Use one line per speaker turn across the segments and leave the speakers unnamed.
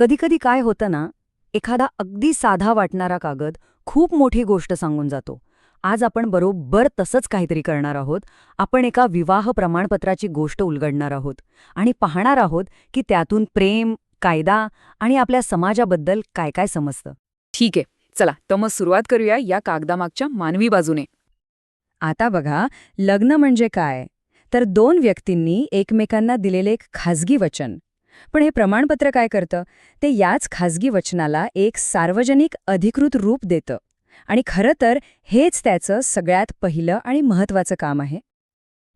कधीकधी काय होतं ना एखादा अगदी साधा वाटणारा कागद खूप मोठी गोष्ट सांगून जातो. आज आपण बरोबर तसंच काहीतरी करणार आहोत आपण एका विवाह प्रमाणपत्राची गोष्ट उलगडणार आहोत आणि पाहणार आहोत की त्यातून प्रेम कायदा आणि आपल्या समाजाबद्दल काय काय समजतं.
ठीक आहे चला तर मग सुरुवात करूया या कागदामागच्या मानवी बाजूने.
आता बघा लग्न म्हणजे काय? तर दोन व्यक्तींनी एकमेकांना दिलेले एक खाजगी वचन. पण हे प्रमाणपत्र काय करतं? ते याच खाजगी वचनाला एक सार्वजनिक अधिकृत रूप देतं. आणि खरं तर हेच त्याचं सगळ्यात पहिलं आणि महत्त्वाचं काम आहे.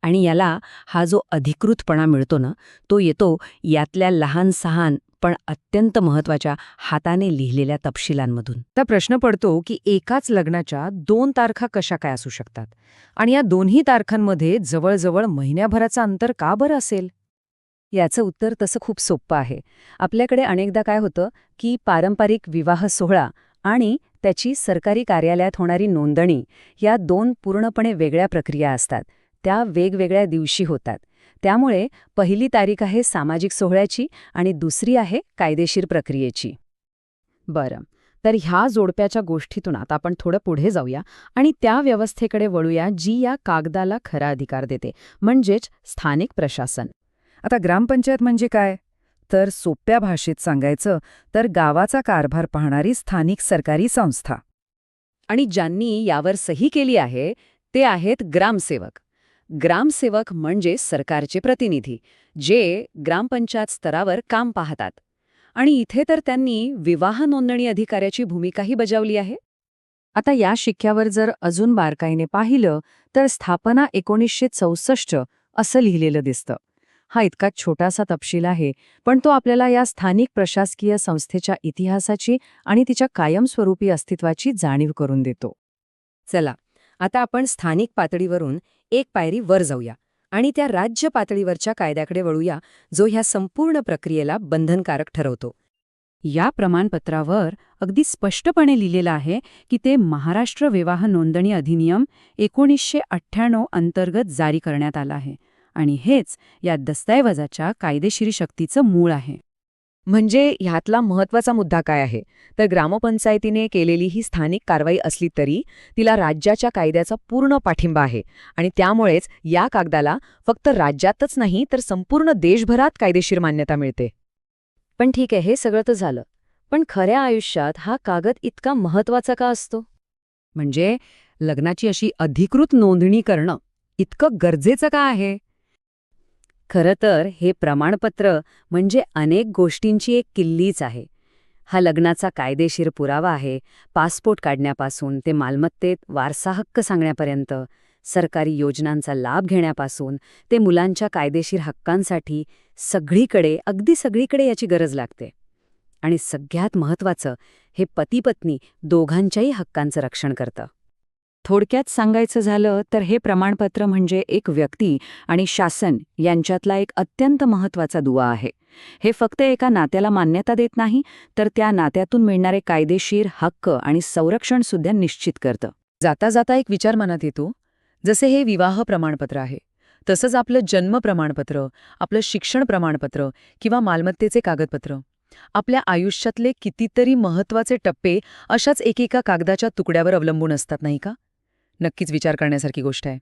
आणि याला हा जो अधिकृतपणा मिळतो ना तो येतो यातल्या लहान सहान पण अत्यंत महत्त्वाच्या हाताने लिहिलेल्या तपशिलांमधून.
तर प्रश्न पडतो की एकाच लग्नाच्या दोन तारखा कशा काय असू शकतात? आणि या दोन्ही तारखांमध्ये जवळजवळ महिन्याभराचं अंतर का बरं असेल?
याचं उत्तर तसं खूप सोपं आहे. आपल्याकडे अनेकदा काय होतं की पारंपरिक विवाह सोहळा आणि त्याची सरकारी कार्यालयात होणारी नोंदणी या दोन पूर्णपणे वेगळ्या प्रक्रिया असतात. त्या वेगवेगळ्या दिवशी होतात. त्यामुळे पहिली तारीख आहे सामाजिक सोहळ्याची आणि दुसरी आहे कायदेशीर प्रक्रियेची.
बरं. तर ह्या जोडप्याच्या गोष्टीतून आता आपण थोडं पुढे जाऊया आणि त्या व्यवस्थेकडे वळूया जी या कागदाला खरा अधिकार देते म्हणजेच स्थानिक प्रशासन.
आता ग्रामपंचायत म्हणजे काय? तर सोप्या भाषेत सांगायचं तर गावाचा कारभार पाहणारी स्थानिक सरकारी संस्था.
आणि ज्यांनी यावर सही केली आहे ते आहेत ग्रामसेवक. ग्रामसेवक म्हणजे सरकारचे प्रतिनिधी जे ग्रामपंचायत स्तरावर काम पाहतात. आणि इथे तर त्यांनी विवाह नोंदणी अधिकाऱ्याची भूमिकाही बजावली आहे.
आता या शिक्क्यावर जर अजून बारकाईने पाहिलं तर स्थापना एकोणीसशे चौसष्ट असं लिहिलेलं दिसतं. हा इतका छोटासा तपशील आहे पण तो आपल्याला या स्थानिक प्रशासकीय संस्थेच्या इतिहासाची आणि तिच्या कायमस्वरूपी अस्तित्वाची जाणीव करून देतो.
चला आता आपण स्थानिक पातळीवरून एक पायरी वर जाऊया आणि त्या राज्य पातळीवरच्या कायद्याकडे वळूया जो ह्या संपूर्ण प्रक्रियेला बंधनकारक ठरवतो.
या प्रमाणपत्रावर अगदी स्पष्टपणे लिहिलेलं आहे की ते महाराष्ट्र विवाह नोंदणी अधिनियम एकोणीसशे अठ्ठ्याण्णव अंतर्गत जारी करण्यात आलं आहे. आणि हेच या दस्तऐवजाच्या कायदेशीर शक्तीचं मूळ आहे.
म्हणजे ह्यातला महत्त्वाचा मुद्दा काय आहे? तर ग्रामपंचायतीने केलेली ही स्थानिक कारवाई असली तरी तिला राज्याच्या कायद्याचा पूर्ण पाठिंबा आहे आणि त्यामुळेच या कागदाला फक्त राज्यातच नाही तर संपूर्ण देशभरात कायदेशीर मान्यता मिळते.
पण ठीक आहे हे सगळं तर झालं. पण खऱ्या आयुष्यात हा कागद इतका महत्त्वाचा का असतो?
म्हणजे लग्नाची अशी अधिकृत नोंदणी करणं इतकं गरजेचं का आहे?
खरं तर हे प्रमाणपत्र म्हणजे अनेक गोष्टींची एक किल्लीच आहे. हा लग्नाचा कायदेशीर पुरावा आहे पासपोर्ट काढण्यापासून ते मालमत्तेत वारसा हक्क सांगण्यापर्यंत सरकारी योजनांचा लाभ घेण्यापासून ते मुलांच्या कायदेशीर हक्कांसाठी सगळीकडे अगदी सगळीकडे याची गरज लागते. आणि सगळ्यात महत्त्वाचं हे पतीपत्नी दोघांच्याही हक्कांचं रक्षण करतं.
थोडक्यात सांगायचं झालं तर हे प्रमाणपत्र म्हणजे एक व्यक्ती आणि शासन यांच्यातला एक अत्यंत महत्त्वाचा दुवा आहे. हे फक्त एका नात्याला मान्यता देत नाही तर त्या नात्यातून मिळणारे कायदेशीर हक्क आणि संरक्षण सुद्धा निश्चित करतं.
जाता जाता एक विचार मनात येतो जसे हे विवाह प्रमाणपत्र आहे तसंच आपलं जन्म प्रमाणपत्र आपलं शिक्षण प्रमाणपत्र किंवा मालमत्तेचे कागदपत्र. आपल्या आयुष्यातले कितीतरी महत्त्वाचे टप्पे अशाच एकेका कागदाच्या तुकड्यावर अवलंबून असतात नाही का? नक्कीच विचार करण्यासारखी गोष्ट आहे.